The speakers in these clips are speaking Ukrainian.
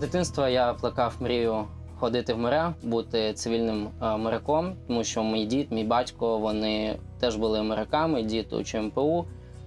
дитинства я плекав мрію ходити в моря, бути цивільним е, моряком, тому що мій дід, мій батько, вони теж були моряками. Дід у ЧМПУ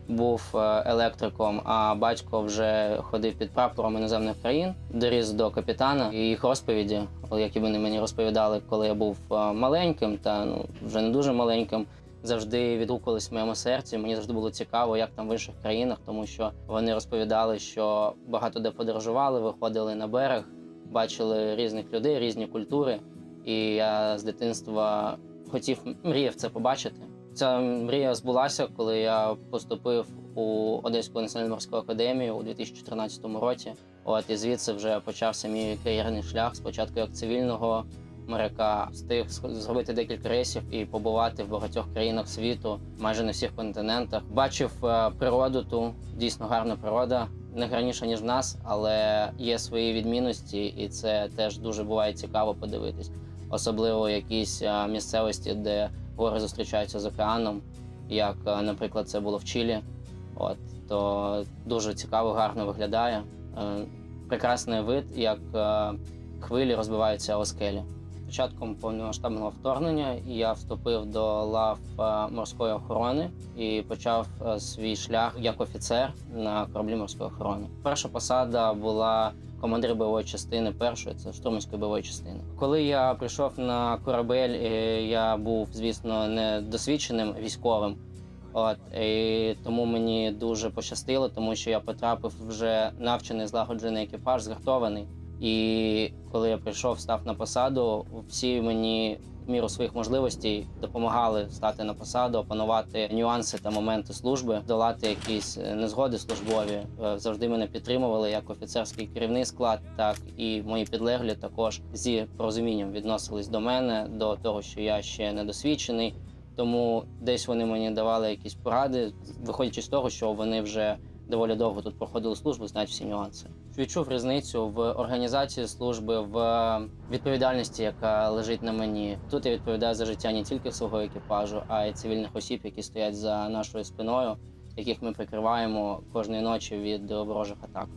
був е, електриком, а батько вже ходив під прапором іноземних країн, доріс до капітана. І їх розповіді, які вони мені розповідали, коли я був е, маленьким, та ну вже не дуже маленьким. Завжди відгукувались в моєму серці. Мені завжди було цікаво, як там в інших країнах, тому що вони розповідали, що багато де подорожували, виходили на берег, бачили різних людей, різні культури. І я з дитинства хотів мріяв це побачити. Ця мрія збулася, коли я поступив у Одеську національну морську академію у 2014 році. От і звідси вже почався мій кар'єрний шлях. Спочатку як цивільного моряка, встиг зробити декілька рейсів і побувати в багатьох країнах світу, майже на всіх континентах. Бачив е, природу ту, дійсно гарна природа. Не гарніша, ніж в нас, але є свої відмінності, і це теж дуже буває цікаво подивитись. Особливо якісь е, місцевості, де гори зустрічаються з океаном, як, е, наприклад, це було в Чилі. От то дуже цікаво, гарно виглядає. Прекрасний вид, як хвилі розбиваються о скелі. Початком повномасштабного вторгнення я вступив до лав е, морської охорони і почав е, свій шлях як офіцер на кораблі морської охорони. Перша посада була командир бойової частини першої, це штурманської бойової частини. Коли я прийшов на корабель, е, я був, звісно, не досвідченим військовим. От і тому мені дуже пощастило, тому що я потрапив вже навчений злагоджений екіпаж, згартований. І коли я прийшов, став на посаду, всі мені в міру своїх можливостей допомагали стати на посаду, опанувати нюанси та моменти служби, долати якісь е, незгоди службові. Е, Завжди мене підтримували як офіцерський керівний склад, так і мої підлеглі також зі порозумінням відносились до мене, до того, що я ще недосвідчений. Тому десь вони мені давали якісь поради, виходячи з того, що вони вже доволі довго тут проходили службу, знають всі нюанси. Відчув різницю в організації служби, в відповідальності, яка лежить на мені. Тут я відповідаю за життя не тільки свого екіпажу, а й цивільних осіб, які стоять за нашою спиною, яких ми прикриваємо кожної ночі від ворожих атак.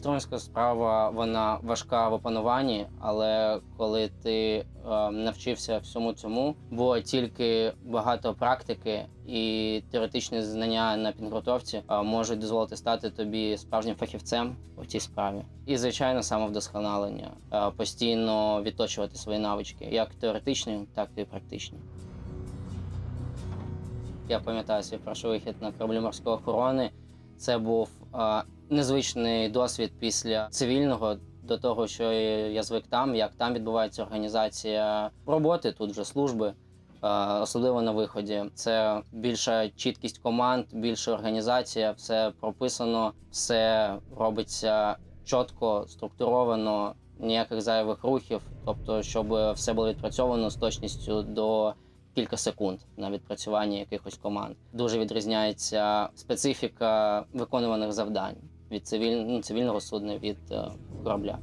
Штурманська справа вона важка в опануванні, але коли ти е, навчився всьому цьому, було тільки багато практики і теоретичні знання на підготовці е, можуть дозволити стати тобі справжнім фахівцем у цій справі. І звичайно, самовдосконалення, е, постійно відточувати свої навички, як теоретичні, так і практичні. Я пам'ятаю свій перший вихід на кораблі морської охорони. Це був е, незвичний досвід після цивільного до того, що я звик там, як там відбувається організація роботи, тут вже служби, е, особливо на виході. Це більша чіткість команд, більша організація, все прописано, все робиться чітко, структуровано, ніяких зайвих рухів, тобто, щоб все було відпрацьовано з точністю до кілька секунд на відпрацювання якихось команд. Дуже відрізняється специфіка виконуваних завдань від цивіль... ну, цивільного судна від е, корабля.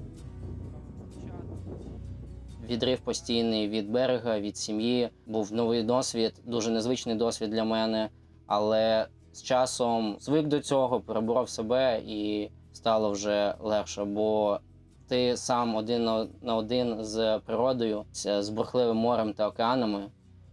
Відрив постійний від берега, від сім'ї. Був новий досвід, дуже незвичний досвід для мене. Але з часом звик до цього, переборов себе і стало вже легше, бо ти сам один на- один з природою, з бурхливим морем та океанами,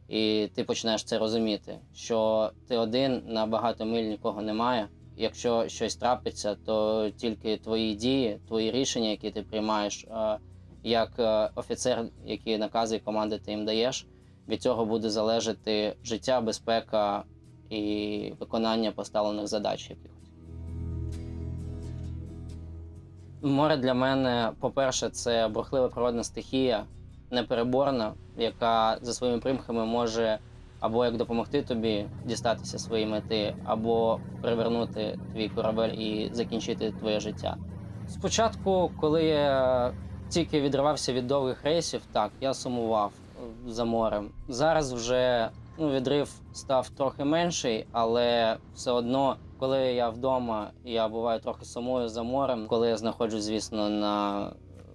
і ти починаєш це розуміти, що ти один на багато миль нікого немає. Якщо щось трапиться, то тільки твої дії, твої рішення, які ти приймаєш е, як е, офіцер, які накази і команди ти їм даєш, від цього буде залежати життя, безпека і виконання поставлених задач якихось. Море для мене, по-перше, це бурхлива природна стихія, непереборна, яка за своїми примхами може або як допомогти тобі дістатися своєї мети, або привернути твій корабель і закінчити твоє життя. Спочатку, коли я тільки відривався від довгих рейсів, так, я сумував за морем. Зараз вже ну, відрив став трохи менший, але все одно, коли я вдома, я буваю трохи сумую за морем. Коли я знаходжусь, звісно, на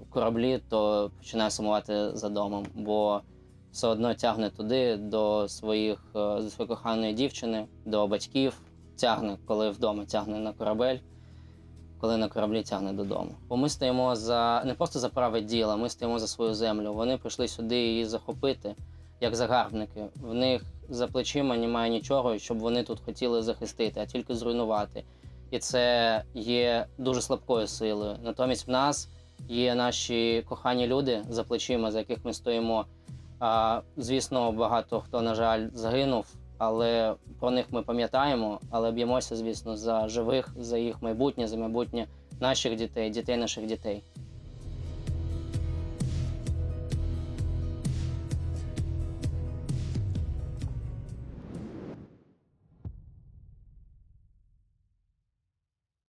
кораблі, то починаю сумувати за домом, бо все одно тягне туди до своїх е, до своєї коханої дівчини, до батьків. Тягне, коли вдома тягне на корабель. коли на кораблі тягне додому. Бо ми стоїмо за не просто за праве діло, ми стоїмо за свою землю. Вони прийшли сюди її захопити, як загарбники. В них за плечима немає нічого, щоб вони тут хотіли захистити, а тільки зруйнувати. І це є дуже слабкою силою. Натомість в нас є наші кохані люди за плечима, за яких ми стоїмо. А, звісно, багато хто, на жаль, загинув, але про них ми пам'ятаємо, але б'ємося, звісно, за живих, за їх майбутнє, за майбутнє наших дітей, дітей наших дітей.